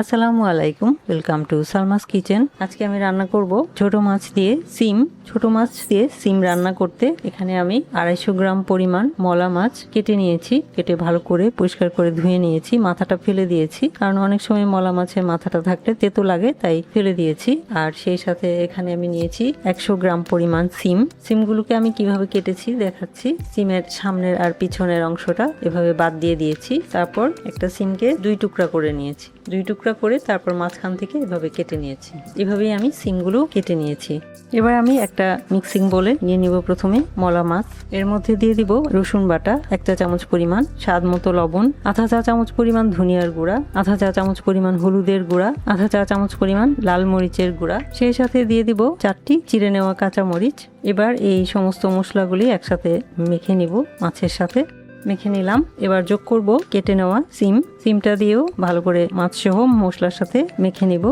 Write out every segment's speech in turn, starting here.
আসসালামু আলাইকুম welcome to Salma's kitchen. আজকে আমি রান্না করব ছোট মাছ দিয়ে সিম। ছোট মাছ দিয়ে সিম রান্না করতে এখানে আমি আড়াইশো গ্রাম পরিমাণ মলা মাছ কেটে নিয়েছি, কেটে ভালো করে পরিষ্কার করে ধুয়ে নিয়েছি, মাথাটা ফেলে দিয়েছি। কারণ অনেক সময় মলা মাছের মাথাটা থাকলে তেতো লাগে, তাই ফেলে দিয়েছি। আর সেই সাথে এখানে আমি নিয়েছি একশো গ্রাম পরিমাণ সিম। সিমগুলোকে আমি কীভাবে কেটেছি দেখাচ্ছি। সিমের সামনের আর পিছনের অংশটা এভাবে বাদ দিয়ে দিয়েছি। তারপর একটা সিমকে দুই টুকরা করে নিয়েছি। দুই টুকরা করে তারপর মাঝখান থেকে এভাবে কেটে নিয়েছি। এভাবেই আমি সিমগুলো কেটে নিয়েছি। এবার আমি একটা মিক্সিং বলে নিয়ে নিব প্রথমে মলা মাছ। এর মধ্যে দিয়ে দিব রসুন বাটা, একটা চামচ পরিমাণ স্বাদ মতো লবণ, আধা চা চামচ পরিমাণ ধনিয়ার গুঁড়া, আধা চা চামচ পরিমাণ হলুদের গুঁড়া, আধা চা চামচ পরিমাণ লাল মরিচের গুঁড়া। সেই সাথে দিয়ে দিব চারটি চিড়ে নেওয়া কাঁচা মরিচ। এবার এই সমস্ত মশলাগুলি একসাথে মেখে নিব মাছের সাথে। মেখে নিলাম। এবার যোগ করব কেটে নেওয়া সিম। সিমটা দিয়েও ভালো করে মাছ সহ মশলার সাথে মেখে নিব।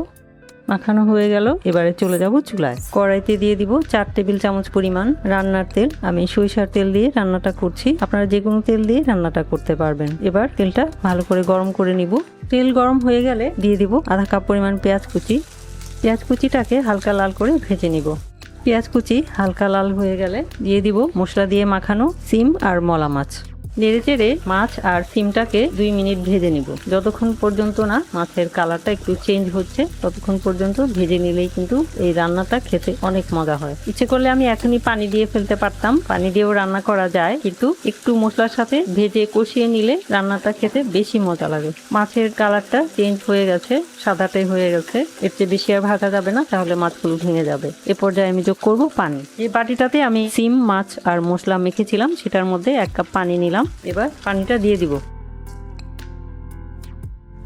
মাখানো হয়ে গেল। এবারে চলে যাব চুলায়। কড়াইতে দিয়ে দিব চার টেবিল চামচ পরিমাণ রান্নার তেল। আমি সরিষার তেল দিয়ে রান্নাটা করছি। আপনারা যে কোনো তেল দিয়ে রান্নাটা করতে পারবেন। এবার তেলটা ভালো করে গরম করে নিব। তেল গরম হয়ে গেলে দিয়ে দিব আধা কাপ পরিমাণ পেঁয়াজ কুচি। পেঁয়াজ কুচিটাকে হালকা লাল করে ভেজে নিব। পেঁয়াজ কুচি হালকা লাল হয়ে গেলে দিয়ে দিব মশলা দিয়ে মাখানো সিম আর মলা মাছ। নেড়ে চেড়ে মাছ আর সিমটাকে দুই মিনিট ভেজে নিব। যতক্ষণ পর্যন্ত না মাছের কালারটা একটু চেঞ্জ হচ্ছে, ততক্ষণ পর্যন্ত ভেজে নিলেই কিন্তু এই রান্নাটা খেতে অনেক মজা হয়। ইচ্ছে করলে আমি এখনই পানি দিয়ে ফেলতে পারতাম। পানি দিয়েও রান্না করা যায়, কিন্তু একটু মশলার সাথে ভেজে কষিয়ে নিলে রান্নাটা খেতে বেশি মজা লাগে। মাছের কালারটা চেঞ্জ হয়ে গেছে সাদাটাই হয়ে গেছে। এর চেয়ে বেশি আর ভাজা যাবে না, তাহলে মাছগুলো ভেঙে যাবে। এ পর্যায়ে আমি যোগ করব পানি। এই বাটিটাতে আমি সিম, মাছ আর মশলা মেখেছিলাম। সেটার মধ্যে এক কাপ পানি নিলাম। এবার পানিটা দিয়ে দিব।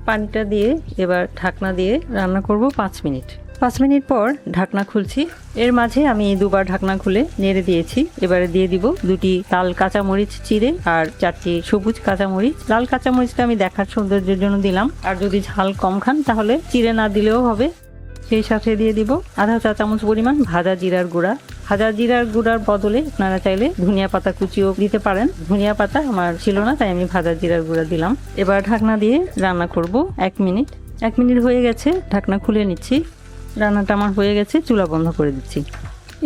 পানিটা দিয়ে এবার ঢাকনা দিয়ে রান্না করব পাঁচ মিনিট। পাঁচ মিনিট পর ঢাকনা খুলছি। এর মাঝে আমি দুবার ঢাকনা খুলে নেড়ে দিয়েছি। এবারে দিয়ে দিব দুটি লাল কাঁচামরিচ চিড়ে আর চারটি সবুজ কাঁচামরিচ। লাল কাঁচামরিচটা আমি দেখার সৌন্দর্যের জন্য দিলাম। আর যদি ঝাল কম খান তাহলে চিড়ে না দিলেও হবে। সেই সাথে দিয়ে দিব আধা চা চামচ পরিমাণ ভাজা জিরার গুঁড়া। ভাজা জিরার গুঁড়ার বদলে আপনারা চাইলে ধনিয়া পাতা কুচিও দিতে পারেন। ধনিয়া পাতা আমার ছিল না, তাই আমি ভাজা জিরার গুঁড়া দিলাম। এবার ঢাকনা দিয়ে রান্না করব এক মিনিট। এক মিনিট হয়ে গেছে, ঢাকনা খুলে নিচ্ছি। রান্নাটা আমার হয়ে গেছে, চুলা বন্ধ করে দিচ্ছি।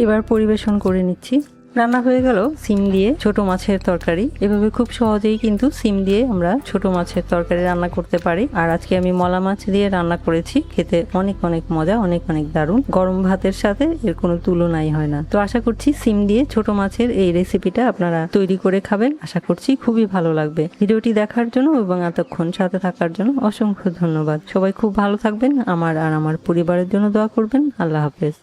এবার পরিবেশন করে নিচ্ছি। রান্না হয়ে গেল সিম দিয়ে ছোট মাছের তরকারি। এভাবে খুব সহজেই কিন্তু সিম দিয়ে আমরা ছোট মাছের তরকারি রান্না করতে পারি। আর আজকে আমি মলা মাছ দিয়ে রান্না করেছি। খেতে অনেক অনেক মজা, অনেক অনেক দারুণ। গরম ভাতের সাথে এর কোনো তুলনাই হয় না। তো আশা করছি সিম দিয়ে ছোট মাছের এই রেসিপিটা আপনারা তৈরি করে খাবেন। আশা করছি খুবই ভালো লাগবে। ভিডিওটি দেখার জন্য এবং এতক্ষণ সাথে থাকার জন্য অসংখ্য ধন্যবাদ। সবাই খুব ভালো থাকবেন। আমার আর আমার পরিবারের জন্য দোয়া করবেন। আল্লাহ হাফেজ।